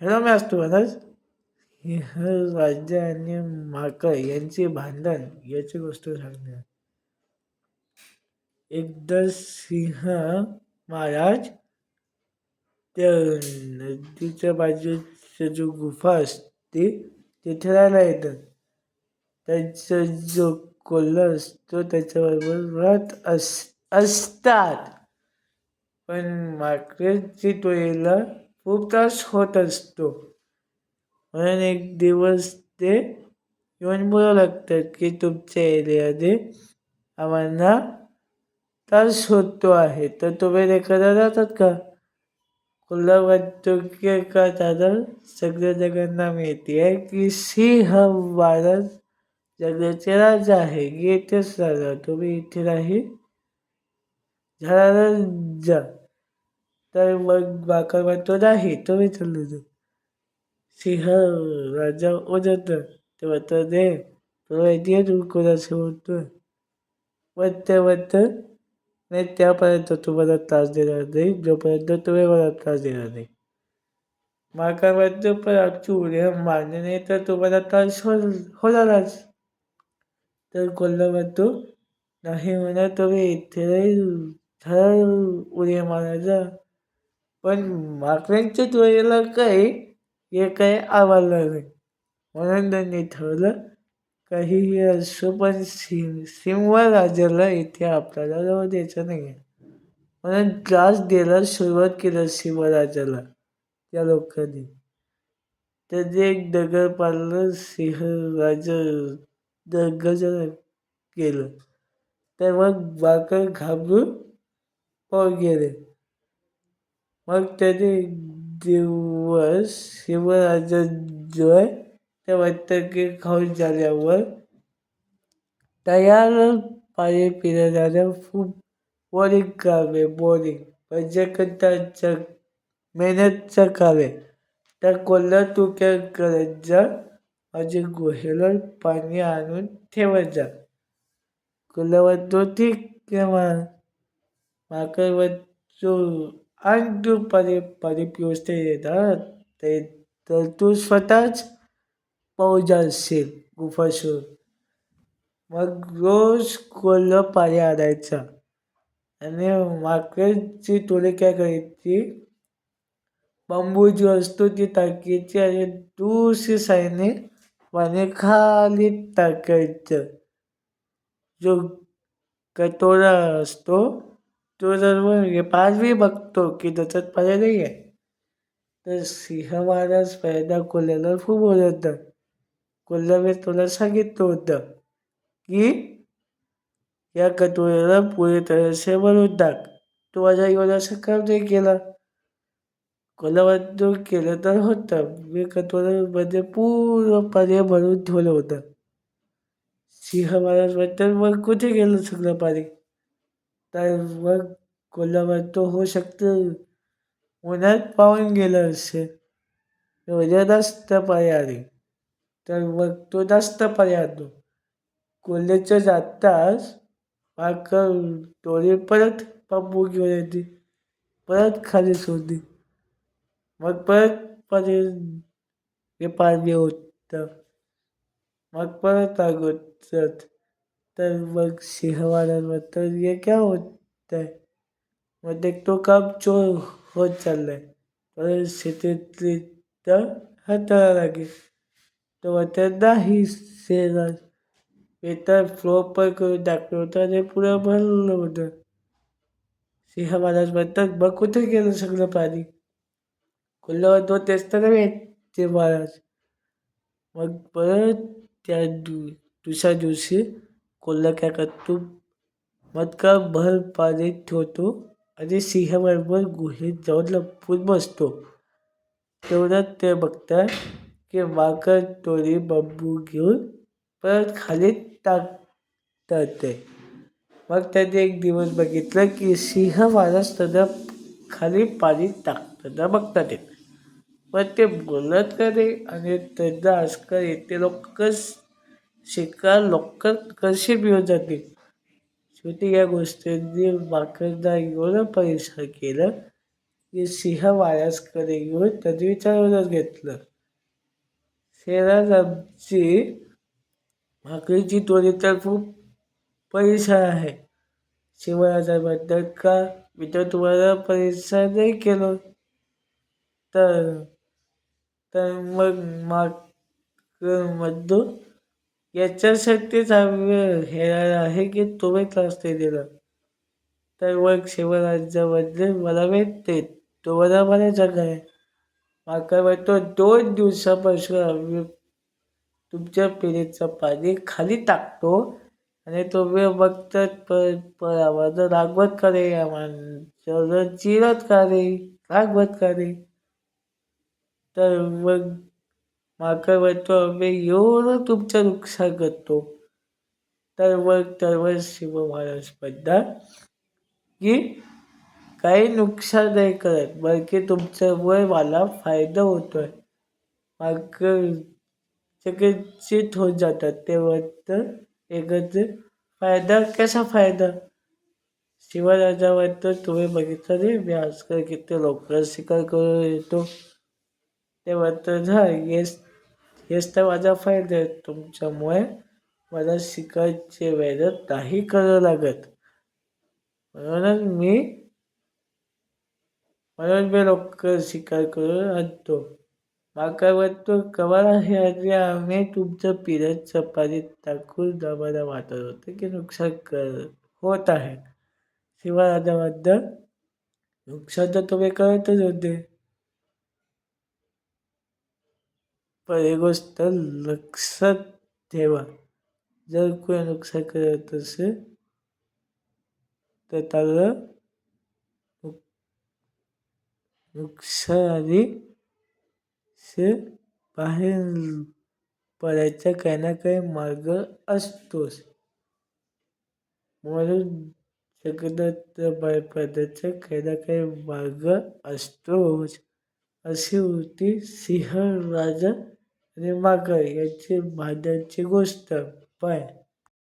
ह्याला मी असतो महाराज सिंह राज्य आणि माकड यांचे भांडण याची गोष्ट सांगणार एकदा सिंह महाराज त्या नदीच्या बाजूच्या जो गुफा असते तिथे राहायला येतात. त्यांचा जो कोल्हा असतो त्याच्याबरोबर व्रत अस असतात. पण माकडाची टोळीला खूप त्रास होत असतो. म्हणून एक दिवस ते येऊन बोलावं लागतात की तुमच्या एरियामध्ये आम्हाला त्रास होतो आहे. तर तुम्ही एखादा जातात का? कोल्हा वाटतो की का दादा? सगळ्या जगांना माहिती आहे की सिंह महाराज जगाचे राजा आहे. येथेच राजा तुम्ही इथे नाही झाडाला जा. तर मग बाका म्हणतो नाही तुम्ही चाललो जा सिंह राजा ओझत ते म्हणतो दे तुला माहिती आहे तू कोणाशी बोलतोय म्हणते म्हणतं नाही त्यापर्यंत तुम्हाला त्रास देणार नाही जोपर्यंत तुम्ही मला त्रास देणार नाही. माका म्हणतो पण आमची उड्या मारणे नाही तर तुम्हाला त्रास हो होणारच. तर कोल्हा म्हणतो नाही म्हणा तुम्ही इथे झाड उड्या मारायचा पण माकडांच्या त्वरेला काय हे काय आवडलं नाही. म्हणून त्यांनी ठरवलं काहीही असो पण सिंह सिंह राजाला इथे आपल्याला जाऊ द्यायचं नाही आहे म्हणून त्रास द्यायला सुरुवात केलं सिंहराजाला त्या लोकांनी. त्याने एक दगड पाडलं सिंह राजा गेलं तर मग बाकर घाबरून पळून गेले. मग त्याने दिवस शिवराजा जो आहे त्या वैतकी खाऊन झाल्यावर तयार पाणी पिण्याच्या खूप बोरिंग काम आहे बोरिंग. म्हणजे कंटाळचं मेहनतचं काम आहे तर कोल्हा तू करत जा. माझ्या गुहेला पाणी आणून ठेवत जा. कोल्हा म्हणतो ठीक आहे मा माकड म्हणतो आणि परी पाणी ते येतात ते तर तू स्वतःच पाहू जाशील गुफा शोध मग रोज कोल्हा पाणी आणायचा. आणि माकडची टोळी काय करायची? बांबू जी असतो ती टाकायची आणि दुसरी साईने पाणी खाली टाकायचं. जो कटोरा असतो तो जर पाचवी बघतो की त्याच्यात पर्याय नाही आहे तर सिंह महाराज पहिल्यांदा कोल्ह्याला खूप ओरडतात. कोल्हा मी तुला सांगितलं होतं की या कटोऱ्याला पुरे तऱ्हेसे बनवून टाक. तू माझ्या एवढं असं काम नाही केला. कोल्हावाद केलं तर होतं. मी कटोऱ्यामध्ये पूर्ण भरून ठेवलं होतं. सिंह महाराज म्हणतात मग कुठे गेलं सगळं पाणी? तर मग कोल्हा तो होऊ शकतं. उन्हात पाहून गेलं असेल. एवढ्या जास्त पाणी तर मग तो जास्त पाणी आणतो कोल्ह्याच्या जाताच पाकर डोळे परत बांबू घेऊन येते. परत खाली सोडली मग परत पर्यंत हे पाणी होतं. मग परत अगोदर तर मग सिंह महाराज हे क्या होत आहे मग ते तो काम चोर होत चाललं आहे तर शेतीतली तर हाताळा लागेल. तर मग नाही शेजार हे तर फ्लो पण करून टाकलं होतं आणि पुढं भरलं होतं. सिंह महाराज म्हणतात मग कुठे गेलं सगळं पाणी? खुल्लं तो तेच तर ते महाराज. मग परत त्या दु दुसऱ्या दिवशी कोल्हा काय करतो भर पाणी ठेवतो आणि सिंहाबरोबर गुहेत जाऊन लपून बसतो? तेवढ्यात ते बघतात की माकड टोळी बांबू घेऊन परत खाली टाकतात ते. मग त्याने एक दिवस बघितलं की सिंह महाराज त्यांना खाली पाणी टाकताना बघतात मग ते बोलत का नाही आणि त्यांना आजकाल येते लोकच शिकार लवकर कशी मिळून जाते शेवटी या गोष्टींनी माकडा एवढं परिसर केलं की सिंह वाऱ्यासकडे येऊन त्यांनी विचारूनच घेतलं. शेरात आमची भाकरीची टोळी तर खूप परिसर आहे. शिवराजा म्हणतात का मी तर तुम्हाला परिसर नाही केलं. तर तर मग माग म्हणतो याच्यासाठीच आम्ही हे आहे की तुम्ही त्रास नाही दिला तर मग शिवराज्यामध्ये मला भेटते तुम्हाला म्हणायचं काय माका म्हणतो दोन दिवसापासून आम्ही तुमच्या पिढीचं पाणी खाली टाकतो आणि तुम्ही बघतात पण पण आम्हाला रागवत करे आम्हाला चिरत का रे रागवत का रे तर मग माका म्हणतो आम्ही येऊन तुमचं नुकसान करतो. तर मग तर शिव महाराज म्हणतात की काही नुकसान नाही करत बल्कि तुमच्यामुळे मला फायदा होतोय. मग सगळे चित होत जातात ते म्हणतं एकत्र फायदा कसा फायदा? शिवराजा म्हणतो तुम्ही बघितलं नाही मी आजकाल किती लवकर शिकार करून येतो. ते म्हणतं झा येस हेच तर माझा फायदा आहे. तुमच्यामुळे मला शिकायचे मेहनत नाही करावं लागत. म्हणूनच मी म्हणून मी लवकर शिकार करून आणतो. माका वाटतो कवा हे आधी आम्ही तुमचं पिरत चपाती टाकून आम्हाला वाटत होतं की नुकसान कर होत आहे. शिवाय आता नुकसान तर तुम्ही करतच होते. पण एक गोष्ट लक्षात ठेवा. जर कोणी नुकसान करत असेल तर त्याला नुकसानी से बाहेर पडायचा काही ना काही मार्ग असतोच. म्हणून जगन्नाथ बाहेर पडायचा काही ना काही मार्ग असतोच. अशी होती सिंह राजा रेमाकर याची भाज्याची गोष्ट पण